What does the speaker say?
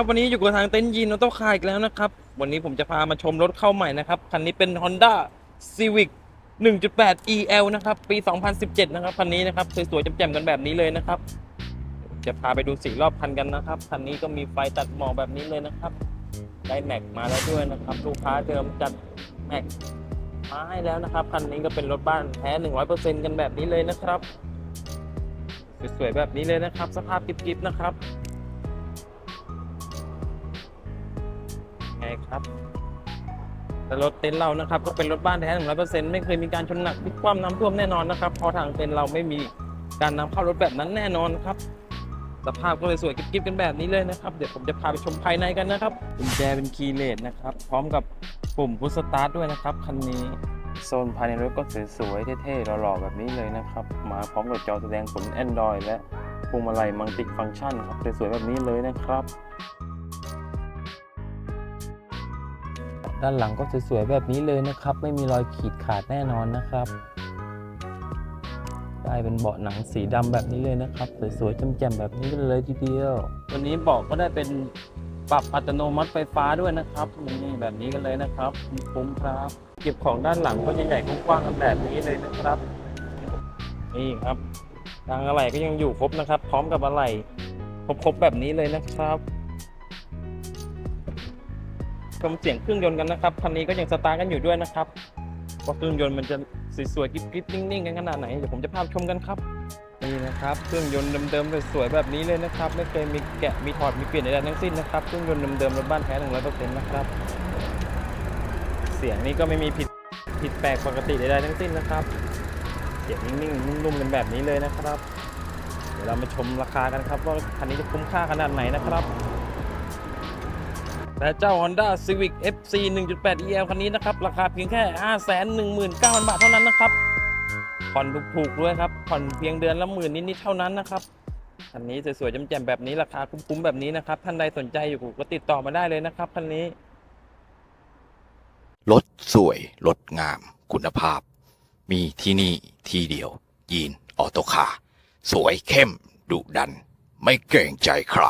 ครับวันนี้อยู่กับทางเต็นท์ยีนออโต้คาร์อีกแล้วนะครับ วันนี้ผมจะพามาชมรถเข้าใหม่นะครับ คันนี้เป็น Honda Civic 1.8 EL นะครับ ปี 2017 นะครับ คันนี้นะครับสวยๆแจ่มๆกันแบบนี้เลยนะครับ จะพาไปดูสีรอบคันกันนะครับ คันนี้ก็มีไฟตัดหมอกแบบนี้เลยนะครับ ได้แม็กมาแล้วด้วยนะครับ ลูกค้าเดิมจัดแม็กมาให้แล้วนะครับ คันนี้ก็เป็นรถบ้านแท้ 100%กันแบบนี้เลยนะครับ สวยๆแบบนี้เลยนะครับ สภาพกิ๊บๆนะครับ ครับแต่รถเต็นท์เรานะครับก็เป็นรถบ้านแท้หนึ่งร้อยเปอร์เซ็นต์ไม่เคยมีการชนหนักพลิกคว่ำน้ำท่วมแน่นอนนะครับเพราะทางเต็นท์เราไม่มีการนำเข้ารถแบบนั้นแน่นอนครับ สภาพก็เลยสวยกิ๊บๆกันแบบนี้เลยนะครับ เดี๋ยวผมจะพาไปชมภายในกันนะครับกุญแจเป็นคีย์เลสนะครับ พร้อมกับปุ่มพุชสตาร์ทด้วยนะครับคันนี้โซนภายในรถก็สวยๆเท่ๆหล่อๆแบบนี้เลยนะครับ มาพร้อมกับจอแสดงผล Android และพวงมาลัยมัลติฟังก์ชันครับสวยๆแบบนี้เลยนะครับ ด้านหลังก็สวยๆแบบนี้เลยนะครับ ไม่มีรอยขีดขาดแน่นอนนะครับ ได้เป็นเบาะหนังสีดำแบบนี้เลยนะครับ สวยๆแจ่มๆแบบนี้เลยทีเดียววันนี้เบาะก็ได้เป็นปรับอัตโนมัติไฟฟ้าด้วยนะครับนี่แบบนี้กันเลยนะครับคุ้มครับเก็บของด้านหลังก็ใหญ่ๆกว้างๆกันแบบนี้เลยนะครับ นี่ครับทางอะไหล่ก็ยังอยู่ครบนะครับ พร้อมกับอะไหล่ครบๆแบบนี้เลยนะครับ ชมเสียงเครื่องยนต์กันนะครับ คันนี้ก็ยังสตาร์ทกันอยู่ด้วยนะครับ ว่าเครื่องยนต์มันจะสวยๆกิ๊บๆนิ่งๆกันขนาดไหน เดี๋ยวผมจะพาชมกันครับ นี่นะครับ เครื่องยนต์เดิมๆสวยๆแบบนี้เลยนะครับ ไม่เคยมีแกะ มีถอด มีเปลี่ยนใดๆทั้งสิ้นนะครับ เครื่องยนต์เดิมๆรถบ้านแท้หนึ่งร้อยเปอร์เซ็นต์นะครับ เสียงนี้ก็ไม่มีผิด ผิดแปลกปกติใดๆทั้งสิ้นนะครับ เสียงนิ่งๆ นุ่มๆกันแบบนี้เลยนะครับ เดี๋ยวเรามาชมราคากันครับว่าคันนี้จะคุ้มค่าขนาดไหนนะครับ และเจ้า Honda Civic FC 1.8 EL คันนี้นะครับ ราคาเพียงแค่ 519,000 บาทเท่านั้นนะครับ ผ่อนถูกๆด้วยครับ ผ่อนเพียงเดือนละหมื่นนิดๆเท่านั้นนะครับคันนี้สวยๆแจ่มๆแบบนี้ราคาคุ้มๆแบบนี้นะครับ ท่านใดสนใจอยู่ก็ติดต่อมาได้เลยนะครับคันนี้ รถสวยรถงาม คุณภาพ มีที่นี่ที่เดียว ยีนออโตคาสวยเข้มดุดัน ไม่เกรงใจใคร